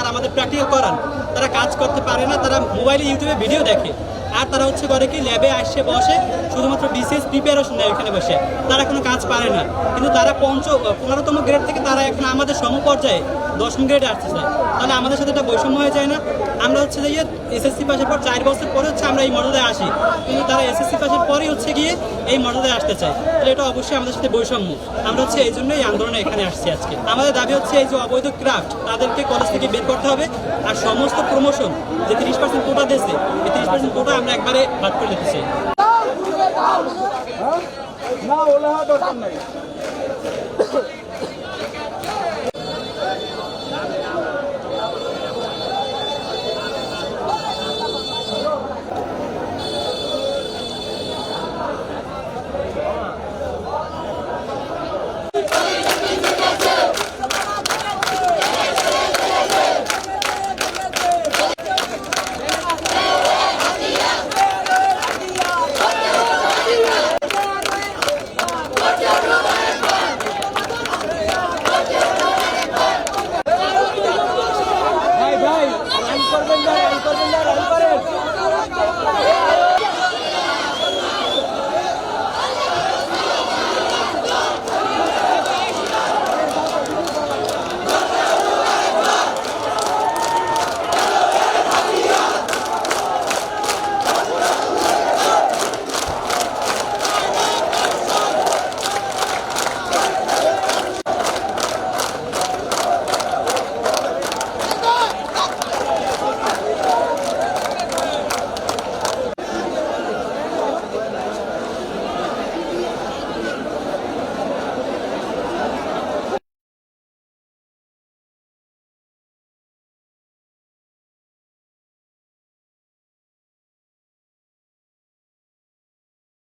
আর আমাদের প্র্যাকটিক্যাল করান। তারা কাজ করতে পারে না, তারা মোবাইলে ইউটিউবে ভিডিও দেখে। আর তারা হচ্ছে করে কি ল্যাবে আসে, বসে, শুধুমাত্র বিশেষ প্রিপারেশন নেয় ওইখানে বসে। তারা কোনো কাজ পারে না। কিন্তু তারা পঞ্চ পনেরোতম গ্রেড থেকে তারা এখন আমাদের সমপর্যায়ে দশম গ্রেডে চায় তাহলে আমাদের সাথে একটা বৈষম্য হয়ে যায় না। আমরা হচ্ছে যে এসএসসি পাশের পর চার বছর পরে হচ্ছে আমরা এই মর্যাদায় আসি। কিন্তু তারা এসএসসি পাশের পরেই হচ্ছে গিয়ে এই মর্যাদায় আসতে চায়। তাহলে এটা অবশ্যই আমাদের সাথে বৈষম্য। আমরা হচ্ছে এই জন্যই আন্দোলনে এখানে আসছি আজকে। আমাদের দাবি হচ্ছে এই যে অবৈধ ক্রাফট তাদেরকে কলেজ থেকে বের করতে হবে। আর সমস্ত প্রমোশন যে তিরিশ পার্সেন্ট কোটা দিয়েছে, এই তিরিশ পার্সেন্ট কোটা আমরা একবারে বাদ করে দিতে চাই। না, ওলা নাই।